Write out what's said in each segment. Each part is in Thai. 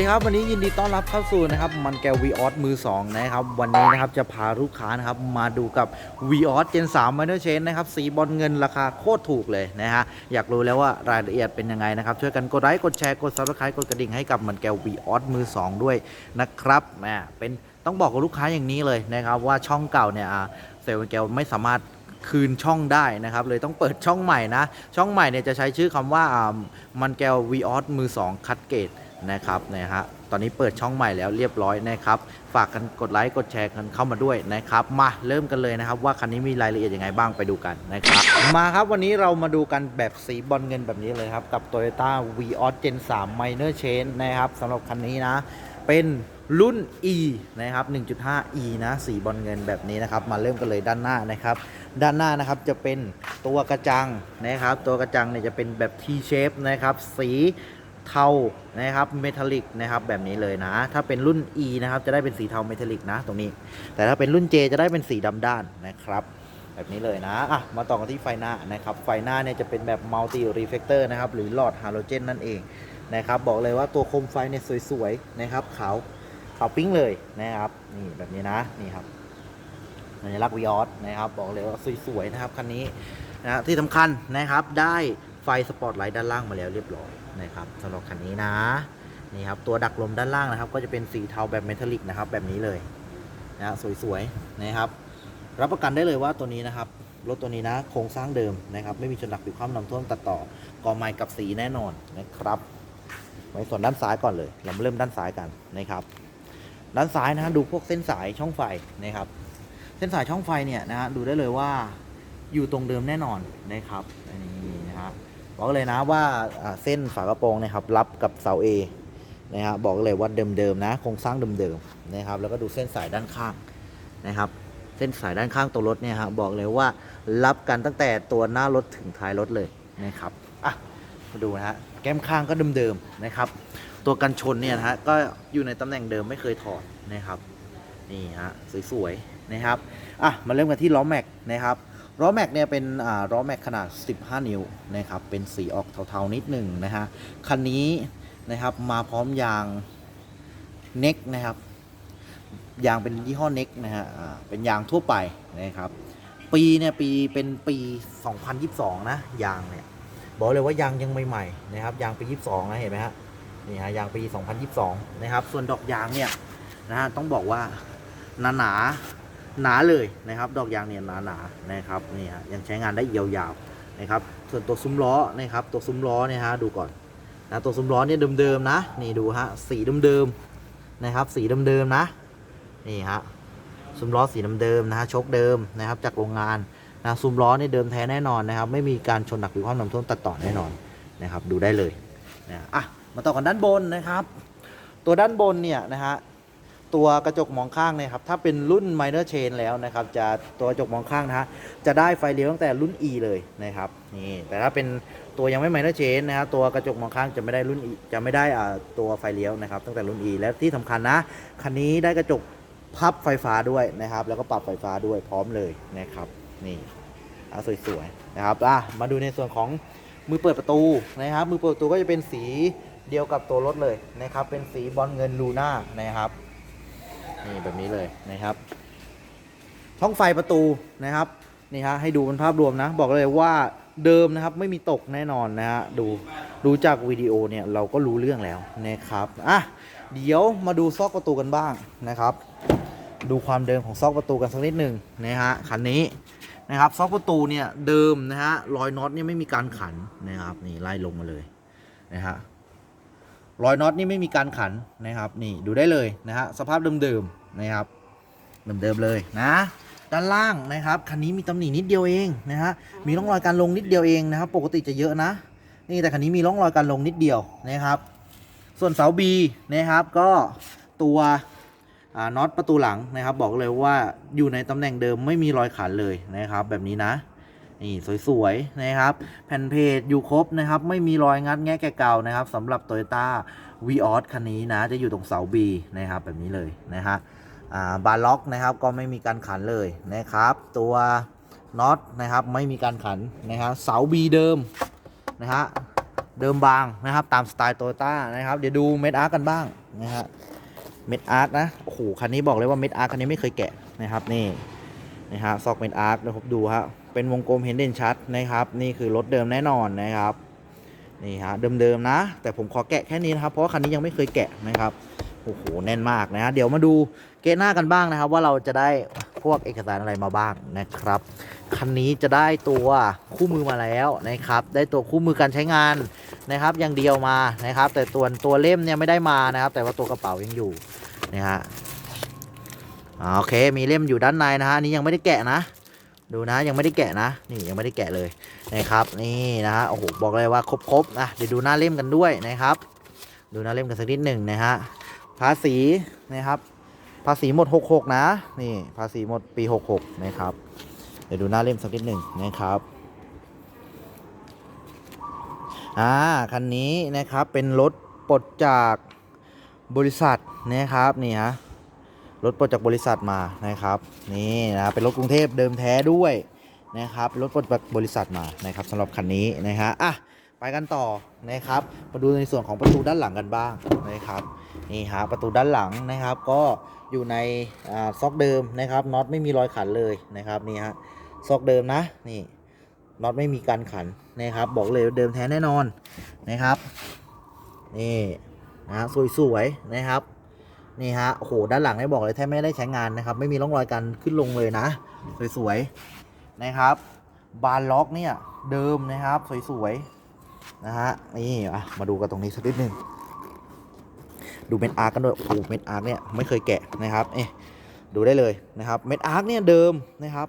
ดีครับวันนี้ยินดีต้อนรับเข้าสู่นะครับมันแกวีออสมือ2นะครับวันนี้นะครับจะพาลูกค้านะครับมาดูกับ v ีออสเจน3 m i n o r Chain นะครับสีบอลเงินราคาโคตรถูกเลยนะฮะอยากรู้แล้วว่ารายละเอียดเป็นยังไงนะครับช่วยกันกดไลค์กดแชร์กด subscribe กดกระดิ่งให้กับมันแกวีออสมือ 2 ด้วยนะครับแหมเป็นต้องบอกกับลูกค้าอย่างนี้เลยนะครับว่าช่องเก่าเนี่ยเซลล์แกวไม่สามารถคืนช่องได้นะครับ เลยต้องเปิดช่องใหม่นะ ช่องใหม่เนี่ยจะใช้ชื่อคำว่าอ่ามันแกววีออสมือ 2 คัดเกต นะครับนะฮะตอนนี้เปิดช่องใหม่แล้วเรียบร้อยนะครับ ฝากกันกดไลค์กดแชร์กันเข้ามาด้วยนะครับ มาเริ่มกันเลยนะครับ ว่าคันนี้มีรายละเอียดยังไงบ้างไปดูกันนะครับ มาครับวันนี้เรามาดูกันแบบสีบอลเงินแบบนี้เลยครับ กับ Toyota v ีออส Gen 3 Minor Chain นะครับสำหรับคันนี้นะ เป็นรุ่น E นะครับ 1.5 E นะสีบอลเงินแบบนี้นะครับ มาเริ่มกันเลยด้านหน้านะครับ ด้านหน้านะครับจะเป็นตัวกระจังนะครับ ตัวกระจังเนี่ยจะเป็นแบบ T shape นะครับ สี เทานะครับเมทัลลิกนะครับแบบนี้เลยนะ ถ้าเป็นรุ่น E นะครับจะได้เป็นสีเทาเมทัลลิกนะตรงนี้ แต่ถ้าเป็นรุ่น J จะได้เป็นสีดำด้านนะครับ แบบนี้เลยนะอะมาต่อกันที่ไฟหน้านะครับไฟหน้าเนี่ยจะเป็นแบบ multi reflector นะครับหรือหลอดฮาโลเจนนั่นเองนะครับบอกเลยว่าตัวโคมไฟเนี่ยสวยๆนะครับขาวขาวปิ้งเลยนะครับนี่แบบนี้นะนี่ครับสัญลักษณ์วิออสนะครับบอกเลยว่าสวยๆนะครับคันนี้นะที่สำคัญนะครับได้ ฟสปอตไลท์ด้านล่างมาแล้วเรียบร้อยนะครับสำหรับคันนี้นะนี่ครับตัวดักลมด้านล่างนะครับ ก็จะเป็นสีเทาแบบเมทัลลิกนะครับแบบนี้เลยนะสวยๆนะครับรับประกันได้เลยว่าตัวนี้นะครับรถตัวนี้นะโครงสร้างเดิมนะครับ ไม่มีชนหนักผิวคว่ำนำท่วมตัดต่อกอไม้กับสีแน่นอนนะครับไว้ส่วนด้านซ้ายก่อนเลย เรามาเริ่มด้านซ้ายกันนะครับ ด้านซ้ายนะฮะดูพวกเส้นสายช่องไฟนะครับ เส้นสายช่องไฟเนี่ยนะฮะดูได้เลยว่าอยู่ตรงเดิมแน่นอนนะครับอันนี้ บอกเลยนะว่าเส้นฝากระโปรงนะครับรับกับเสา A นะฮะบบอกเลยว่าเดิมๆนะโครงสร้างเดิมๆนะครับ แล้วก็ดูเส้นสายด้านข้างนะครับ เส้นสายด้านข้างตัวรถเนี่ยฮะบอกเลยว่ารับกันตั้งแต่ตัวหน้ารถถึงท้ายรถเลยนะครับอะมาดูนะฮะแก้มข้างก็เดิมๆนะครับ ตัวกันชนเนี่ยนะฮะก็อยู่ในตำแหน่งเดิมไม่เคยถอดนะครับนี่ฮะสวยๆนะครับอะมาเริ่มกันที่ล้อแม็กนะครับ ล้อแม็กเนี่ยเป็นล้อแม็กขนาด 15 นิ้วนะครับ เป็นสีออกเทาๆนิดหนึ่งนะฮะ คันนี้นะครับมาพร้อมยางเน็กนะครับ ยางเป็นยี่ห้อเน็กนะฮะเป็นยางทั่วไปนะครับ ปีเนี่ยปีเป็นปี 2022 นะ ยางเนี่ย บอกเลยว่ายางยังใหม่ๆนะครับ ยางปี 22 นะเห็นไหมฮะ นี่ฮะยางปี 2022 นะครับ ส่วนดอกยางเนี่ยนะฮะต้องบอกว่าหนาหนาๆ หนาเลยนะครับดอกยางเนี่ยหนาหนานะครับนี่ฮะยังใช้งานได้ยาวๆนะครับส่วนตัวซุ้มล้อนะครับตัวซุ้มล้อเนี่ยฮะดูก่อนนะตัวซุ้มล้อเนี่ยเดิมๆนะนี่ดูฮะสีเดิมๆนะครับสีเดิมๆนะนี่ฮะซุ้มล้อสีเดิมๆนะฮะชกเดิมนะครับจากโรงงานนะซุ้มล้อเนี่ยเดิมแท้แน่นอนนะครับไม่มีการชนหนักหรือความนำท่วมตัดต่อแน่นอนนะครับดูได้เลยนะอะมาต่อกันด้านบนนะครับ ตัวด้านบนเนี่ยนะฮะ ตัวกระจกมองข้างเนี่ยครับถ้าเป็นรุ่น minor chain แล้วนะครับจะตัวกระจกมองข้างนะฮะจะได้ไฟเลี้ยวตั้งแต่รุ่น E เลยนะครับนี่แต่ถ้าเป็นตัวยังไม่ minor chain นะครับตัวกระจกมองข้างจะไม่ได้รุ่น E จะไม่ได้อ่าตัวไฟเลี้ยวนะครับตั้งแต่รุ่น E และที่สำคัญนะคันนี้ได้กระจกพับไฟฟ้าด้วยนะครับ แล้วก็ปรับไฟฟ้าด้วยพร้อมเลยนะครับนี่เอาสวยๆนะครับอะมาดูในส่วนของมือเปิดประตูนะครับมือเปิดประตูก็จะเป็นสีเดียวกับตัวรถเลยนะครับเป็นสีบอลเงินลูน่านะครับ นี่แบบนี้เลยนะครับ ช่องไฟประตูนะครับนี่ฮะให้ดูเป็นภาพรวมนะ บอกเลยว่าเดิมนะครับไม่มีตกแน่นอนนะฮะดูดูจากวิดีโอเนี่ยเราก็รู้เรื่องแล้วนะครับอะเดี๋ยวมาดูซอกประตูกันบ้างนะครับ ดูความเดิมของซอกประตูกันสักนิดหนึ่งนะฮะคันนี้นะครับซอกประตูเนี่ยเดิมนะฮะรอยน็อตเนี่ยไม่มีการขันนะครับนี่ไล่ลงมาเลยนะฮะรอยน็อตนี่ไม่มีการขันนะครับนี่ดูได้เลยนะฮะสภาพเดิมๆ นะครับเดิมๆเลยนะด้านล่างนะครับคันนี้มีตำหนินิดเดียวเองนะฮะมีร่องรอยการลงนิดเดียวเองนะครับ ปกติจะเยอะนะ นี่แต่คันนี้มีร่องรอยการลงนิดเดียวนะครับ ส่วนเสาบีนะครับก็ตัวน็อตประตูหลังนะครับ บอกเลยว่าอยู่ในตำแหน่งเดิมไม่มีรอยขันเลยนะครับ แบบนี้นะนี่สวยๆนะครับ แผ่นเพจอยู่ครบนะครับ ไม่มีรอยงัดแงะแกะเก่านะครับสำหรับ Toyota v ีออสคันนี้นะ จะอยู่ตรงเสา B นะครับแบบนี้เลยนะฮะ บาร์ล็อกนะครับก็ไม่มีการขันเลยนะครับ ตัวน็อตนะครับไม่มีการขันนะครับเสา B เดิมนะฮะเดิมบางนะครับตามสไตล์โตโยต้านะครับเดี๋ยวดูเม็ดอาร์กันบ้างนะฮะเม็ดอาร์นะโอ้โหคันนี้บอกเลยว่าเม็ดอาร์คันนี้ไม่เคยแกะนะครับนี่นะฮะซอกเม็ดอาร์นะครับดูฮะเป็นวงกลมเห็นเด่นชัดนะครับ นี่คือรถเดิมแน่นอนนะครับนี่ฮะเดิมๆนะ แต่ผมขอแกะแค่นี้นะครับ เพราะว่าคันนี้ยังไม่เคยแกะนะครับ อ้โหแน่นมากนะฮะเดี๋ยวมาดูเกะหน้ากันบ้างนะครับ ว่าเราจะได้พวกเอกสารอะไรมาบ้างนะครับ คันนี้จะได้ตัวคู่มือมาแล้วนะครับ ได้ตัวคู่มือการใช้งานนะครับ อย่างเดียวมานะครับ แต่ตัวตัวเล่มเนี่ยไม่ได้มานะครับ แต่ว่าตัวกระเป๋ายังอยู่นะฮะอ่าโอเค มีเล่มอยู่ด้านในนะฮะนนี้ยังไม่ได้แกะนะดูนะยังไม่ได้แกะนะ นี่ยังไม่ได้แกะเลยนะครับ นี่นะฮะโอ้โหบอกเลยว่าครบๆนะเดี๋ยวดูหน้าเล่มกันด้วยนะครับ ดูหน้าเล่มกันสักนิดหนึ่งนะฮะ ภาษีนะครับภาษีหมด 66 นะ นี่ภาษีหมดปี 66 นะครับ เดี๋ยวดูหน้าเล่มสักนิดหนึ่งนะครับอ่าคันนี้นะครับเป็นรถปลดจากบริษัทนะครับนี่ฮะรถปลดจากบริษัทมานะครับนี่นะเป็นรถกรุงเทพเดิมแท้ด้วยนะครับรถปลดจากบริษัทมานะครับสำหรับคันนี้นะฮะอะ ไปกันต่อนะครับมาดูในส่วนของประตูด้านหลังกันบ้างนะครับนี่ฮะประตูด้านหลังนะครับ ก็อยู่ในอซอกเดิมนะครับน็อตไม่มีรอยขันเลยนะครับนี่ฮะซอกเดิมนะนี่น็อตไม่มีการขันนะครับ บอกเลยเดิมแท้แน่นอนนะครับนี่นะฮะสวยๆนะครับนี่ฮะโอ้โหด้านหลังได้บอกเลยแทบไม่ได้ใช้งานนะครับ ไม่มีร่องรอยการขึ้นลงเลยนะ สวยๆนะครับ บานล็อกเนี่ยเดิมนะครับ สวยๆ นะฮะนี่อะมาดูกันตรงนี้สักนิดหนึงดูเม็ดอาร์กกันด้วยโอ้เม็ดอาร์กเนี่ยไม่เคยแกะนะครับเอ๊ะดูได้เลยนะครับเม็ดอาร์กเนี่ยเดิมนะครับ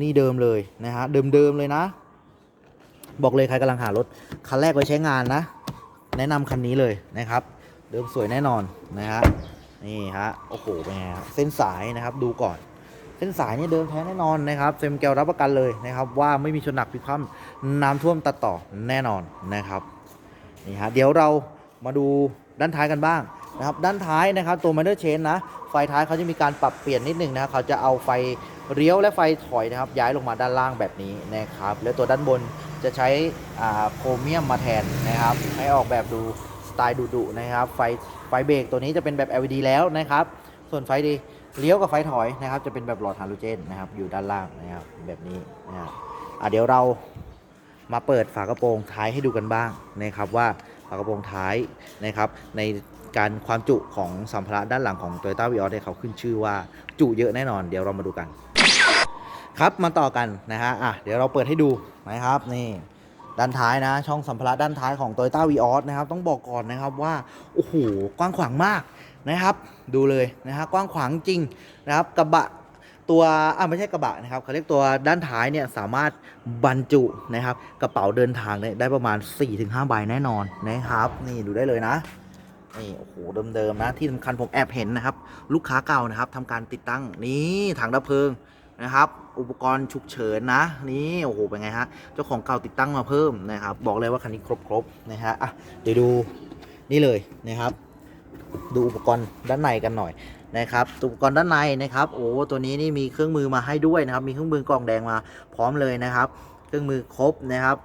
นี่เดิมเลยนะฮะเดิมๆเลยนะ บอกเลยใครกำลังหารถคันแรกไว้ใช้งานนะ แนะนำคันนี้เลยนะครับ เดิมสวยแน่นอนนะฮะนี่ฮะโอ้โหเป็นไงเส้นสายนะครับดูก่อน เส้นสายเนี่ยเดิมแท้แน่นอนนะครับเซมแกลรับประกันเลยนะครับ ว่าไม่มีชนหนักพิกคว่ำน้ำท่วมตัดต่อแน่นอนนะครับนี่ฮะเดี๋ยวเรามาดูด้านท้ายกันบ้างนะครับด้านท้ายนะครับตัว m ม n เ e อร์เชนนะไฟท้ายเขาจะมีการปรับเปลี่ยนนิดหนึ่งนะครับเขาจะเอาไฟเลี้ยวและไฟถอยนะครับ ย้ายลงมาด้านล่างแบบนี้นะครับแล้วตัวด้านบนจะใช้โครเมียมมาแทนนะครับ ให้ออกแบบดูสไตล์ดุๆนะครับ ไฟไฟเบรกตัวนี้จะเป็นแบบ LED แล้วนะครับ ส่วนไฟดี เลี้ยวกับไฟถอยนะครับ จะเป็นแบบหลอดฮาโลเจนนะครับ อยู่ด้านล่างนะครับแบบนี้นะครับอะเดี๋ยวเรามาเปิดฝากระโปรงท้ายให้ดูกันบ้างนะครับว่าฝากระโปรงท้ายนะครับในการความจุของสัมภาระด้านหลังของ Toyota v ีออสเขาขึ้นชื่อว่าจุเยอะแน่นอน เดี๋ยวเรามาดูกัน ครับมาต่อกันนะฮะอะเดี๋ยวเราเปิดให้ดูนะครับนี่ด้านท้ายนะ ช่องสัมภาระด้านท้ายของ Toyota v ีออสนะครับต้องบอกก่อนนะครับว่าโอ้โหกว้างขวางมาก นะครับ ดูเลยนะฮะกว้างขวางจริงนะครับกระบะตัวอ่าไม่ใช่กระบะนะครับเขาเรียกตัวด้านท้ายเนี่ยสามารถบรรจุนะครับกระเป๋าเดินทางเนี่ยได้ประมาณ 4-5 ใบแน่นอนนะครับนี่ดูได้เลยนะนี่โอ้โหเดิมๆนะที่สำคัญผมแอบเห็นนะครับ ลูกค้าเก่านะครับทำการติดตั้งนี่ถังดับเพลิงนะครับ อุปกรณ์ฉุกเฉินนะ นี่โอ้โหเป็นไงฮะเจ้าของเก่าติดตั้งมาเพิ่มนะครับ บอกเลยว่าคันนี้ครบๆนะฮะอะเดี๋ยวดูนี่เลยนะครับ ดูอุปกรณ์ด้านในกันหน่อยนะครับอุปกรณ์ด้านในนะครับ โอ้ตัวนี้นี่มีเครื่องมือมาให้ด้วยนะครับ มีเครื่องมือกล่องแดงมาพร้อมเลยนะครับ เครื่องมือครบนะครับ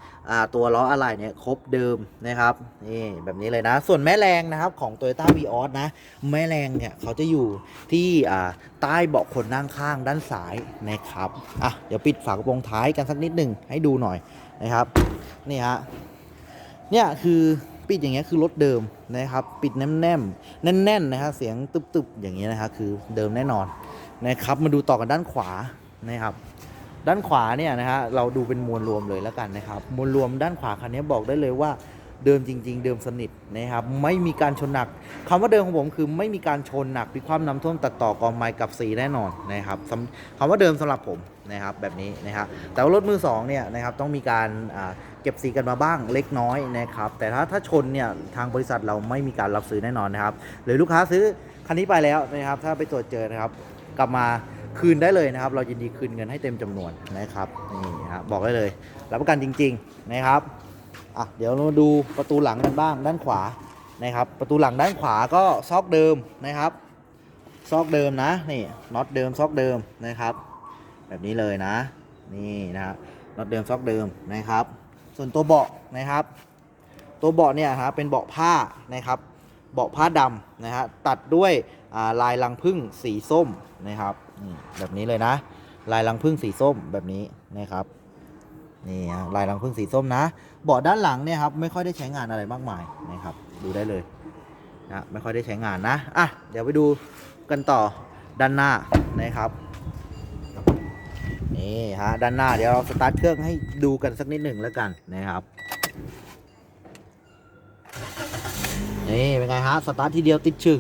ตัวล้ออะไหล่เนี่ยครบเดิมนะครับนี่แบบนี้เลยนะ ส่วนแม่แรงนะครับของ Toyota v ีออสนะ แม่แรงเนี่ยเขาจะอยู่ที่ใต้เบาะคนนั่งข้างด้านซ้ายนะครับอะเดี๋ยวปิดฝากระโปรงท้ายกันสักนิดหนึ่งให้ดูหน่อยนะครับนี่ฮะเนี่ยคือ ปิดอย่างเงี้ยคือรถเดิมนะครับ ปิดแน่นแน่นแน่นแน่นๆนะครับเสียงตึบๆอย่างเงี้ยนะครับคือเดิมแน่นอนนะครับ มาดูต่อกันด้านขวานะครับ ด้านขวาเนี่ยนะฮะเราดูเป็นมวลรวมเลยแล้วกันนะครับ มวลรวมด้านขวาคันนี้บอกได้เลยว่า เดิมจริง ๆ เดิมสนิทนะครับไม่มีการชนหนักคำว่าเดิมของผมคือไม่มีการชนหนักพลิความน้ำท่วมตัดต่อกองไม้กับสีแน่นอนนะครับคำว่าเดิมสำหรับผมนะครับแบบนี้นะครับแต่ว่ารถมือสองเนี่ยนะครับต้องมีการเก็บสีกันมาบ้างเล็กน้อยนะครับแต่ถ้าถ้าชนเนี่ยทางบริษัทเราไม่มีการรับซื้อแน่นอนนะครับหรือลูกค้าซื้อคันนี้ไปแล้วนะครับถ้าไปตรวจเจอนะครับกลับมาคืนได้เลยนะครับ เรายินดีคืนเงินให้เต็มจำนวนนะครับนี่ครับบอกได้เลย รับประกันจริง ๆ นะครับ อะเดี๋ยวเรามาดูประตูหลังกันบ้างด้านขวานะครับ ประตูหลังด้านขวาก็ซอกเดิมนะครับ ซอกเดิมนะนี่น็อตเดิมซอกเดิมนะครับ แบบนี้เลยนะ นี่นะครับน็อตเดิมซอกเดิมนะครับ ส่วนตัวเบาะนะครับ ตัวเบาะเนี่ยฮะเป็นเบาะผ้านะครับ เบาะผ้าดำนะฮะตัดด้วยลายรังผึ้งสีส้มนะครับแบบนี้เลยนะ ลายรังผึ้งสีส้มแบบนี้นะครับ นี่ฮะลายรังผึ้งสีส้มนะเบาะด้านหลังเนี่ยครับไม่ค่อยได้ใช้งานอะไรมากมายนะครับดูได้เลยนะไม่ค่อยได้ใช้งานนะอะเดี๋ยวไปดูกันต่อด้านหน้านะครับนี่ฮะด้านหน้าเดี๋ยวเราสตาร์ทเครื่องให้ดูกันสักนิดหนึ่งแล้วกันนะครับนี่เป็นไงฮะสตาร์ททีเดียวติดชึง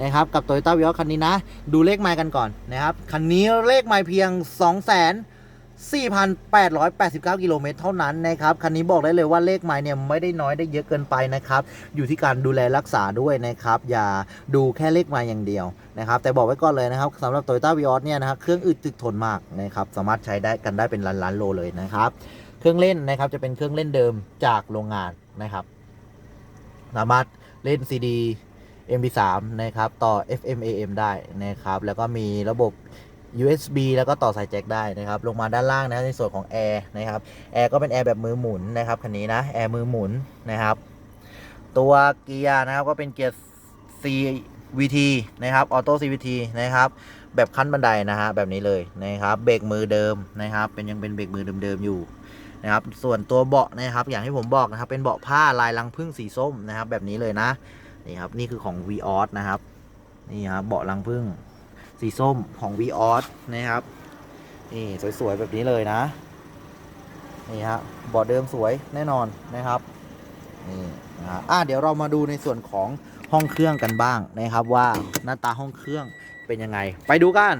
นะครับกับ Toyota v i o คันนี้นะ ดูเลขไมล์กันก่อนนะครับคันนี้เลขไมล์เพียง2 4 8 8 4,889 กิโลเมตรเท่านั้นนะครับ คันนี้บอกได้เลยว่าเลขไมล์เนี่ยไม่ได้น้อยได้เยอะเกินไปนะครับ อยู่ที่การดูแลรักษาด้วยนะครับ อย่าดูแค่เลขไมลอย่างเดียวนะครับ แต่บอกไว้ก่อนเลยนะครับสำหรับ Toyota v i o เนี่ยนะครับเครื่องอึดถึกทนมากนะครับ สามารถใช้ได้กันได้เป็นล้านๆโลเลยนะครับ เครื่องเล่นนะครับจะเป็นเครื่องเล่นเดิมจากโรงงานนะครับ สามารถเล่น CD MP3 นะครับ ต่อ FM AM ได้นะครับ แล้วก็มีระบบ USB แล้วก็ต่อสายแจ็คได้นะครับ ลงมาด้านล่างนะในส่วนของแอร์นะครับแอร์ก็เป็นแอร์แบบมือหมุนนะครับคันนี้นะแอร์มือหมุนนะครับ ตัวเกียร์นะครับก็เป็นเกียร์ CVT นะครับออโต้ CVT นะครับ แบบขั้นบันไดนะฮะแบบนี้เลยนะครับ เบรกมือเดิมนะครับ เป็นยังเป็นเบรกมือเดิมๆอยู่นะครับส่วนตัวเบาะนะครับอย่างที่ผมบอกนะครับ เป็นเบาะผ้าลายรังผึ้งสีส้มนะครับ แบบนี้เลยนะนี่ครับนี่คือของ v ีออสนะครับนี่ครับเบาะรังผึ้ง สีส้มของ v ีออสนะครับ นี่ สวย ๆ แบบนี้เลยนะ นี่ฮะเบาะเดิมสวยแน่นอนนะครับ นี่นะฮะอะเดี๋ยวเรามาดูในส่วนของห้องเครื่องกันบ้างนะครับว่าหน้าตาห้องเครื่องเป็นยังไง ไปดูกัน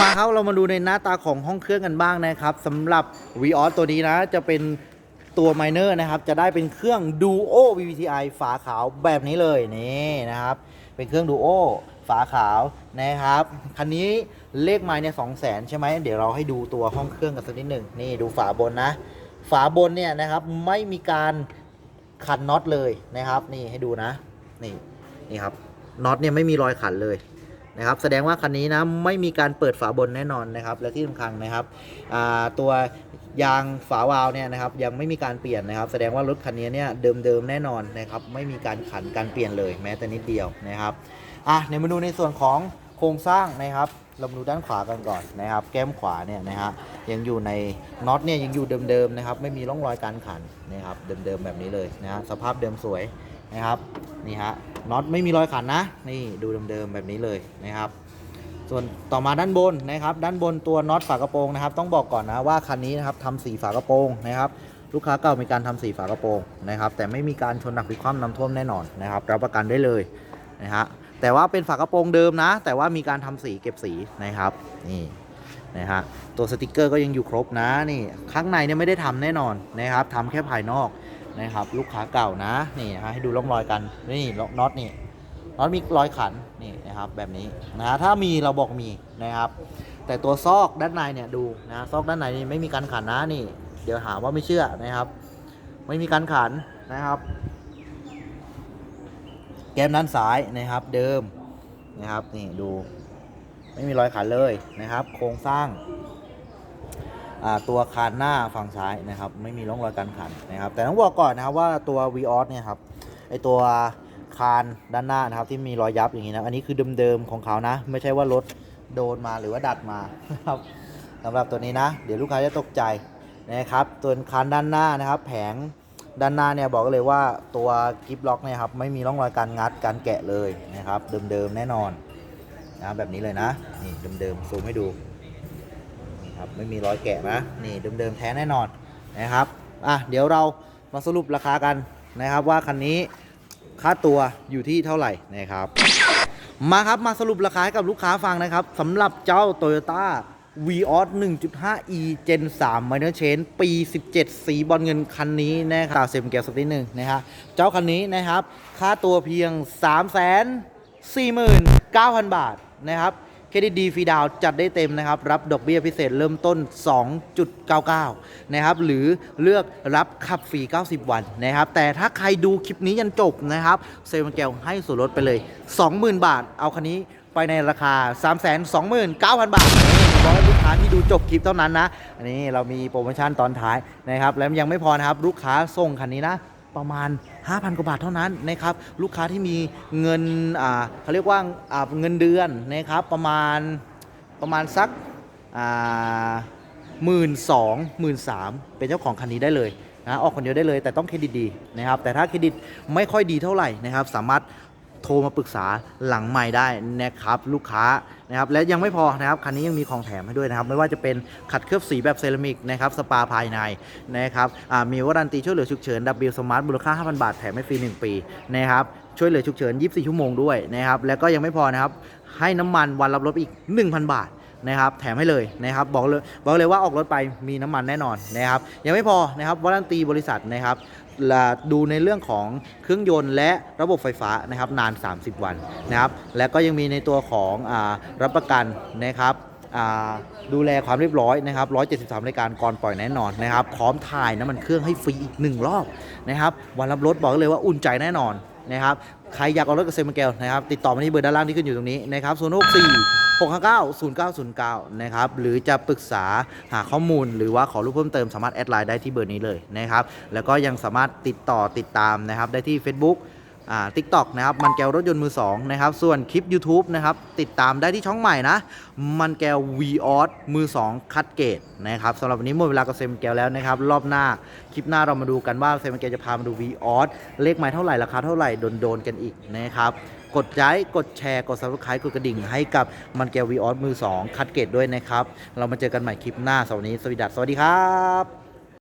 มาครับเรามาดูในหน้าตาของห้องเครื่องกันบ้างนะครับสำหรับ v ีออสตัวนี้นะ จะเป็นตัวไมเนอร์นะครับ จะได้เป็นเครื่อง Duo VVTi ฝาขาวแบบนี้เลยนี่นะครับ เป็นเครื่อง Duo ฝาขาวนะครับ คันนี้เลขไมล์เนี่ยสองแสนใช่ไหมเดี๋ยวเราให้ดูตัวห้องเครื่องกันสักนิดหนึ่งนี่ดูฝาบนนะ ฝาบนเนี่ยนะครับไม่มีการขันน็อตเลยนะครับ นี่ให้ดูนะนี่นี่ครับน็อตเนี่ยไม่มีรอยขันเลยนะครับแสดงว่าคันนี้นะไม่มีการเปิดฝาบนแน่นอนนะครับและที่สำคัญนะครับตัวยางฝาวาล์วเนี่ยนะครับยังไม่มีการเปลี่ยนนะครับ แสดงว่ารถคันนี้เนี่ยเดิมๆแน่นอนนะครับไม่มีการขันการเปลี่ยนเลยแม้แต่นิดเดียวนะครับ อะเดี๋ยวมาดูในส่วนของโครงสร้างนะครับ เรามาดูด้านขวากันก่อนนะครับ แก้มขวาเนี่ยนะฮะยังอยู่ในน็อตเนี่ยยังอยู่เดิมๆนะครับ ไม่มีร่องรอยการขันนะครับเดิมๆแบบนี้เลยนะฮะสภาพเดิมสวยนะครับนี่ฮะน็อตไม่มีรอยขันนะ นี่ดูเดิมๆแบบนี้เลยนะครับ ส่วนต่อมาด้านบนนะครับ ด้านบนตัวน็อตฝากระโปรงนะครับ ต้องบอกก่อนนะว่าคันนี้นะครับทำสีฝากระโปรงนะครับ ลูกค้าเก่ามีการทำสีฝากระโปรงนะครับ แต่ไม่มีการชนหนักหรือคว่ำน้ำท่วมแน่นอนนะครับรับประกันได้เลยนะฮะ แต่ว่าเป็นฝากระโปรงเดิมนะ แต่ว่ามีการทำสีเก็บสีนะครับนี่นะฮะตัวสติกเกอร์ก็ยังอยู่ครบนะนี่ข้างในเนี่ยไม่ได้ทำแน่นอนนะครับทำแค่ภายนอกนะครับลูกค้าเก่านะนี่นะให้ดูร่องรอยกันนี่น็อตนี่น็อตมีรอยขันนี่นะครับแบบนี้นะฮะถ้ามีเราบอกมีนะครับ แต่ตัวซอกด้านในเนี่ยดูนะซอกด้านในนี่ไม่มีการขันนะนี่ เดี๋ยวหาว่าไม่เชื่อนะครับ ไม่มีการขันนะครับ แก้มด้านซ้ายนะครับ เดิมนะครับนี่ดูไม่มีรอยขันเลยนะครับ โครงสร้างตัวคานหน้าฝั่งซ้ายนะครับ ไม่มีร่องรอยการขันนะครับ แต่ต้องบอกก่อนนะครับว่าตัว v ีออสเนี่ยครับไอตัวคานด้านหน้านะครับที่มีรอยยับอย่างนี้นะอันนี้คือเดิมๆของเขานะ ไม่ใช่ว่ารถโดนมาหรือว่าดัดมาครับสำหรับตัวนี้นะ เดี๋ยวลูกค้าจะตกใจนะครับตัวคานด้านหน้านะครับ แผง ด้านหน้าเนี่ยบอกเลยว่าตัวกิฟล็อกเนี่ยครับไม่มีร่องรอยการงัดการแกะเลยนะครับ เดิมๆแน่นอนนะแบบนี้เลยนะนี่เดิมๆซูมให้ดูนี่ครับไม่มีรอยแกะนะนี่เดิมๆแท้แน่นอนนะครับอะเดี๋ยวเรามาสรุปราคากันนะครับว่าคันนี้ค่าตัวอยู่ที่เท่าไหร่นะครับ มาครับมาสรุปราคาให้กับลูกค้าฟังนะครับสำหรับเจ้า Toyota v ีออส 1.5 e Gen 3 Minor Change ปี 17 สีบอลเงินคันนี้นะครับเซมแก้วสักนิดหนึ่งนะฮะเจ้าคันนี้นะครับ ค่าตัวเพียง 349,000 บาทนะครับ เครดิตดีฟรีดาวจัดได้เต็มนะครับ รับดอกเบี้ยพิเศษเริ่มต้น 2.99 นะครับ หรือเลือกรับขับฟรี 90 วันนะครับ แต่ถ้าใครดูคลิปนี้ยันจบนะครับ เซลล์แก้วให้ส่วนลดไปเลย 20,000 บาท เอาคันนี้ ไปในราคา 329,000 บาทนี่เฉพาะลูกค้าที่ดูจบคลิปเท่านั้นนะอันนี้เรามีโปรโมชั่นตอนท้ายนะครับแล้วยังไม่พอนะครับลูกค้าส่งคันนี้นะประมาณ 5,000 กว่าบาทเท่านั้นนะครับลูกค้าที่มีเงินอ่าเขาเรียกว่าอ่าเงินเดือนนะครับประมาณประมาณสักหมื่นสองหมื่นสามเป็นเจ้าของคันนี้ได้เลยนะออกคนเดียวได้เลยแต่ต้องเครดิตดีนะครับแต่ถ้าเครดิตไม่ค่อยดีเท่าไหร่นะครับสามารถ โทรมาปรึกษาหลังใหม่ได้นะครับลูกค้านะครับและยังไม่พอนะครับคันนี้ยังมีของแถมให้ด้วยนะครับไม่ว่าจะเป็นขัดเคลือบสีแบบเซรามิกนะครับสปาภายในนะครับมีวารันตีช่วยเหลือฉุกเฉิน W Smart มูลค่า 5,000 บาทแถมให้ฟรี 1 ปีนะครับช่วยเหลือฉุกเฉิน 24 ชั่วโมงด้วยนะครับแล้วก็ยังไม่พอนะครับให้น้ำมันวันรับรถอีก 1,000 บาทนะครับแถมให้เลยนะครับบอกเลยบอกเลยว่าออกรถไปมีน้ำมันแน่นอนนะครับยังไม่พอนะครับวารันตีบริษัทนะครับ ดูในเรื่องของเครื่องยนต์และระบบไฟฟ้านะครับนาน 30 วันนะครับและก็ยังมีในตัวของอรับประกันนะครับดูแลความเรียบร้อยนะครับ 173 รายการก่อนปล่อยแน่นอนนะครับ พร้อมถ่ายน้ำมันเครื่องให้ฟรีอีก 1 รอบนะครับ วันรับรถบอกเลยว่าอุ่นใจแน่นอนนะครับ ใครอยากเอารถกับเซมเกลนะครับ ติดต่อมาที่เบอร์ด้านล่างที่ขึ้นอยู่ตรงนี้นะครับ 0 6590909 นะครับ หรือจะปรึกษาหาข้อมูล หรือว่าขอรูปเพิ่มเติมสามารถแอดไลน์ได้ที่เบอร์นี้เลยนะครับ แล้วก็ยังสามารถติดต่อติดตามนะครับได้ที่ Facebook อ่าทิกตอกนะครับ มันแก้วรถยนต์มือ2นะครับ ส่วนคลิป YouTube นะครับ ติดตามได้ที่ช่องใหม่นะ มันแก้ว v ีออสมือ 2 คัดเกตนะครับสำหรับวันนี้หมดเวลากับเซมแก้วแล้วนะครับ รอบหน้า คลิปหน้าเรามาดูกันว่าเซมแก้วจะพามาดู v ีออสเลขไม้เท่าไหร่ ราคาเท่าไหร่ โดน ๆ กันอีกนะครับ กดไลค์กดแชร์ กด subscribe กดกระดิ่งให้กับมันแกวีออสมือ 2 คัดเกตด้วยนะครับ เรามาเจอกันใหม่คลิปหน้าสวัสดีสวัสดีครับ